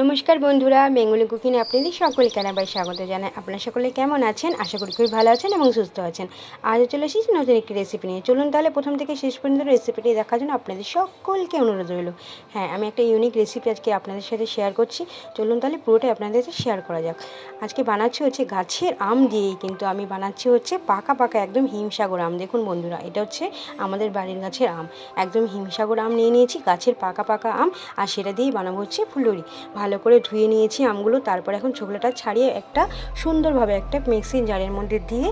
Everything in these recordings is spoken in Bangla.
নমস্কার বন্ধুরা, বেঙ্গলি কুকিংয়ে আপনাদের সকলকে আবার স্বাগত জানাই। আপনারা সকলে কেমন আছেন? আশা করি খুবই ভালো আছেন এবং সুস্থ আছেন। আজও চলে এসেছি নতুন একটি রেসিপি নিয়ে। চলুন তাহলে প্রথম থেকে শেষ পর্যন্ত রেসিপিটি দেখার জন্য আপনাদের সকলকে অনুরোধ রইল। হ্যাঁ আমি একটা ইউনিক রেসিপি আজকে আপনাদের সাথে শেয়ার করছি। চলুন তাহলে পুরোটাই আপনাদের সাথে শেয়ার করা যাক। আজকে বানাচ্ছি হচ্ছে গাছের আম দিয়েই, কিন্তু আমি বানাচ্ছি হচ্ছে পাকা পাকা একদম হিমসাগর আম। দেখুন বন্ধুরা, এটা হচ্ছে আমাদের বাড়ির গাছের আম। একদম হিমসাগর আম নিয়ে নিয়েছি, গাছের পাকা পাকা আম, আর সেটা দিয়েই বানাবো হচ্ছে ফুলুরি ভালো করে ধুয়ে নিয়েছি আমগুলো, তারপর এখন ছোকলাটা ছাড়িয়ে একটা সুন্দরভাবে একটা মিক্সিং জারের মধ্যে দিয়ে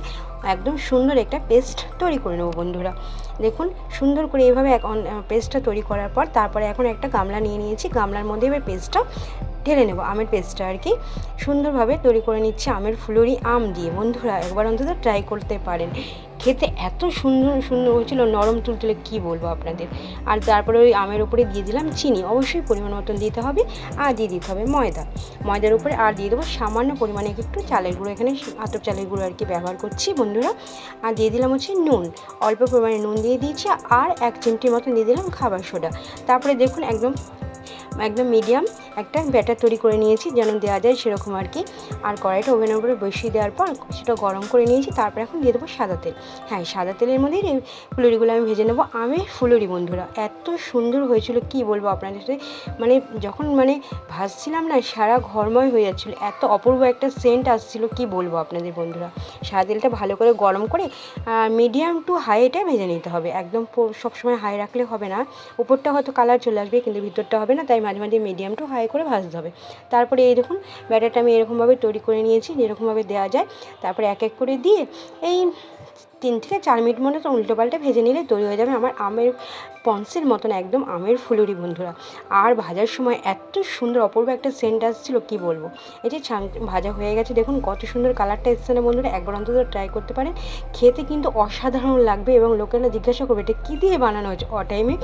একদম সুন্দর একটা পেস্ট তৈরি করে নেব বন্ধুরা। দেখুন, সুন্দর করে এইভাবে পেস্টটা তৈরি করার পর তারপরে এখন একটা গামলা নিয়ে নিয়েছি। গামলার মধ্যে এবার পেস্টটা ঢেলে নেব, আমের পেস্টটা আর কি। সুন্দরভাবে তৈরি করে নিচ্ছি আমের ফুলুরি আম দিয়ে। বন্ধুরা, একবার অন্তত ট্রাই করতে পারেন। খেতে এত সুন্দর সুন্দর হয়েছিল, নরম তুলতুলে কী বলব আপনাদের? আর তারপরে ওই আমের উপরে দিয়ে দিলাম চিনি। অবশ্যই পরিমাণ মতন দিতে হবে, আর দিয়ে দিতে হবে ময়দা। ময়দার উপরে আর দিয়ে দেবো সামান্য পরিমাণে একটু চালের গুঁড়ো। এখানে আতপ চালের গুঁড়ো আর কি ব্যবহার করছি বন্ধুরা আর দিয়ে দিলাম হচ্ছে নুন। অল্প পরিমাণে নুন দিয়ে দিয়েছি আর এক চিমটির মতন দিয়ে দিলাম খাবার সোডা। তারপরে দেখুন একদম একদম মিডিয়াম একটা ব্যাটার তৈরি করে নিয়েছি, যেন দেওয়া যায় সেরকম আর কি। আর কড়াইটা ওভেনের উপরে বসিয়ে দেওয়ার পর সেটা গরম করে নিয়েছি, তারপর এখন দিয়ে দেবো সাদা তেল। হ্যাঁ সাদা তেলের মধ্যেই এই ফুলুরিগুলো আমি ভেজে নেব। আমি ফুলুরি বন্ধুরা, এত সুন্দর হয়েছিল, কি বলব আপনাদের সাথে? মানে যখন মানে ভাজছিলাম না, সারা ঘরময় হয়ে যাচ্ছিল, এত অপূর্ব একটা সেন্ট আসছিল, কি বলব আপনাদের বন্ধুরা? সাদা তেলটা ভালো করে গরম করে মিডিয়াম টু হাইটা ভেজে নিতে হবে। একদম সবসময় হাই রাখলে হবে না। উপরটা হয়তো কালার চলে আসবে, কিন্তু ভিতরটা হবে না, তাই মাঝে মাঝে মিডিয়াম টু হাই করে ভাজতে হবে। তারপরে এই দেখুন ব্যাটারটা আমি এরকমভাবে তৈরি করে নিয়েছি এরকমভাবে দেওয়া যায়। তারপরে এক এক করে দিয়ে এই তিন থেকে চার মিনিট মতো উল্টো পাল্টে ভেজে নিলে তৈরি হয়ে যাবে আমার আমের পন্সের মতন একদম আমের ফুলুরি, বন্ধুরা। আর ভাজার সময় এত সুন্দর অপূর্ব একটা সেন্ট আসছিল, কী বলব? এই যে ভাজা হয়ে গেছে, দেখুন কত সুন্দর কালারটা এসছে না, বন্ধুরা? একবার অন্তত ট্রাই করতে পারেন। খেতে কিন্তু অসাধারণ লাগবে এবং লোকেরা জিজ্ঞাসা করবে, এটা কী দিয়ে বানানো হয়েছে? অ টাইমে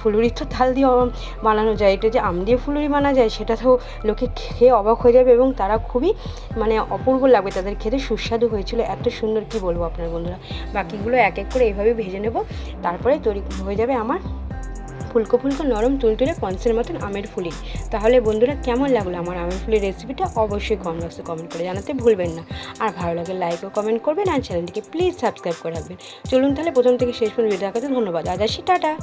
ফুলুরি তো থাল দিয়ে বানানো যায়। এটা যে আম দিয়ে ফুলুরি বানা যায়, সেটা তো লোকে খেয়ে অবাক হয়ে যাবে এবং তারা খুবই মানে অপূর্ব লাগবে। তাদের খেতে সুস্বাদু হয়েছিল, এত সুন্দর, কি বলব আপনার বন্ধুরা। বাকিগুলো এক এক করে এইভাবে ভেজে নেব। তারপরে তৈরি হয়ে যাবে আমার ফুলকো ফুলকো নরম তুলতুলে পঞ্চের মতন আমের ফুলি। তাহলে বন্ধুরা, কেমন লাগল আমার আমের ফুলের রেসিপিটা? অবশ্যই কমেন্ট বক্সে কমেন্ট করে জানাতে ভুলবেন না। আর ভালো লাগে লাইক ও কমেন্ট করবেন আর চ্যানেলটিকে প্লিজ সাবস্ক্রাইব করে রাখবেন। চলুন তাহলে প্রথম থেকে শেষ পর্যন্ত দেখাতে ধন্যবাদ। আজ আসি। টাটা।